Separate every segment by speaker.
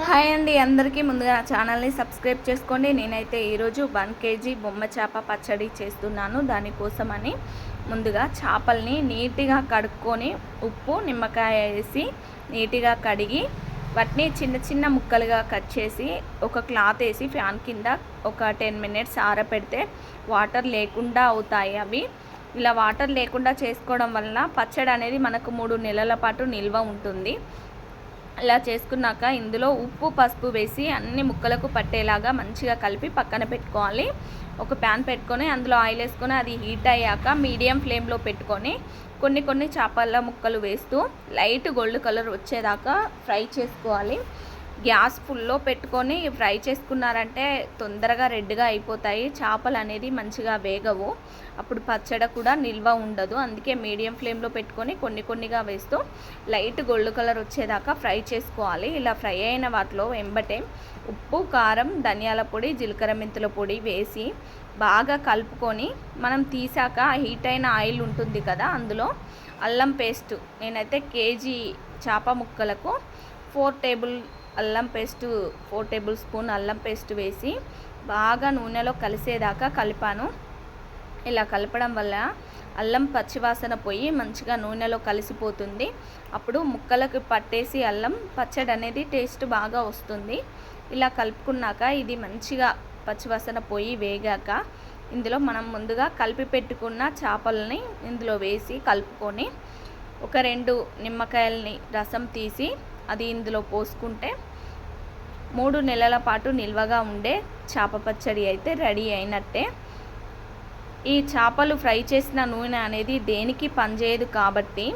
Speaker 1: Hi అండి అందరికీ ముందుగా నా ఛానల్ని సబ్స్క్రైబ్ చేసుకోండి. నేనైతే ఈరోజు వన్ కేజీ బొమ్మ చేప పచ్చడి చేస్తున్నాను. దానికోసమని ముందుగా చేపల్ని నీట్గా కడుక్కొని ఉప్పు నిమ్మకాయ వేసి నీట్గా కడిగి వాటిని చిన్న చిన్న ముక్కలుగా కట్ చేసి ఒక క్లాత్ వేసి ఫ్యాన్ కింద ఒక టెన్ మినిట్స్ ఆరపెడితే వాటర్ లేకుండా అవుతాయి అవి. ఇలా వాటర్ లేకుండా చేసుకోవడం వలన పచ్చడి అనేది మనకు మూడు నెలల పాటు నిల్వ ఉంటుంది. ఇలా చేసుకున్నాక ఇందులో ఉప్పు పసుపు వేసి అన్ని ముక్కలకు పట్టేలాగా మంచిగా కలిపి పక్కన పెట్టుకోవాలి. ఒక ప్యాన్ పెట్టుకొని అందులో ఆయిల్ వేసుకొని అది హీట్ అయ్యాక మీడియం ఫ్లేమ్లో పెట్టుకొని కొన్ని కొన్ని చేపల ముక్కలు వేస్తూ లైట్ గోల్డ్ కలర్ వచ్చేదాకా ఫ్రై చేసుకోవాలి. గ్యాస్ ఫుల్లో పెట్టుకొని ఫ్రై చేసుకున్నారంటే తొందరగా రెడ్గా అయిపోతాయి. చేపలు అనేది మంచిగా వేగవు. అప్పుడు పచ్చడి కూడా నిల్వ ఉండదు. అందుకే మీడియం ఫ్లేమ్లో పెట్టుకొని కొన్ని కొన్నిగా వేస్తూ లైట్ గోల్డ్ కలర్ వచ్చేదాకా ఫ్రై చేసుకోవాలి. ఇలా ఫ్రై అయిన వాటిలో వెంబటే ఉప్పు కారం ధనియాల పొడి జీలకర్ర మెంతుల పొడి వేసి బాగా కలుపుకొని మనం తీసాక హీట్ అయిన ఆయిల్ ఉంటుంది కదా అందులో అల్లం పేస్ట్. నేనైతే కేజీ చేప ముక్కలకు ఫోర్ టేబుల్ అల్లం పేస్ట్ ఫోర్ టేబుల్ స్పూన్ అల్లం పేస్ట్ వేసి బాగా నూనెలో కలిసేదాకా కలిపాను. ఇలా కలపడం వల్ల అల్లం పచ్చివాసన పోయి మంచిగా నూనెలో కలిసిపోతుంది. అప్పుడు ముక్కలకు పట్టేసి అల్లం పచ్చడి అనేది టేస్ట్ బాగా వస్తుంది. ఇలా కలుపుకున్నాక ఇది మంచిగా పచ్చివాసన పోయి వేగాక ఇందులో మనం ముందుగా కలిపి పెట్టుకున్న చేపలని ఇందులో వేసి కలుపుకొని ఒక రెండు నిమ్మకాయలని రసం తీసి అది ఇందులో పోసుకుంటే మూడు నెలల పాటు నిల్వగా ఉండే చేప పచ్చడి అయితే రెడీ అయినట్టే. ఈ చేపలు ఫ్రై చేసిన నూనె అనేది దేనికి పనిచేయదు కాబట్టి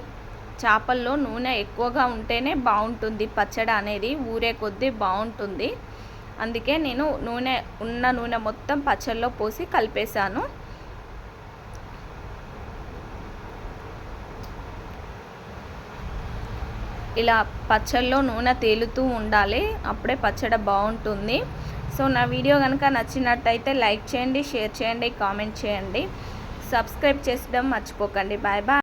Speaker 1: చేపల్లో నూనె ఎక్కువగా ఉంటేనే బాగుంటుంది. పచ్చడి అనేది ఊరే కొద్దీ బాగుంటుంది. అందుకే నేను నూనె ఉన్న నూనె మొత్తం పచ్చళ్ళలో పోసి కలిపేశాను. ఇలా పచ్చళ్ళలో నూనె తేలుతూ ఉండాలి. అప్పుడే పచ్చడి బాగుంటుంది. సో నా వీడియో కనుక నచ్చినట్టయితే లైక్ చేయండి షేర్ చేయండి కామెంట్ చేయండి. సబ్స్క్రైబ్ చేసడం మర్చిపోకండి. Bye bye.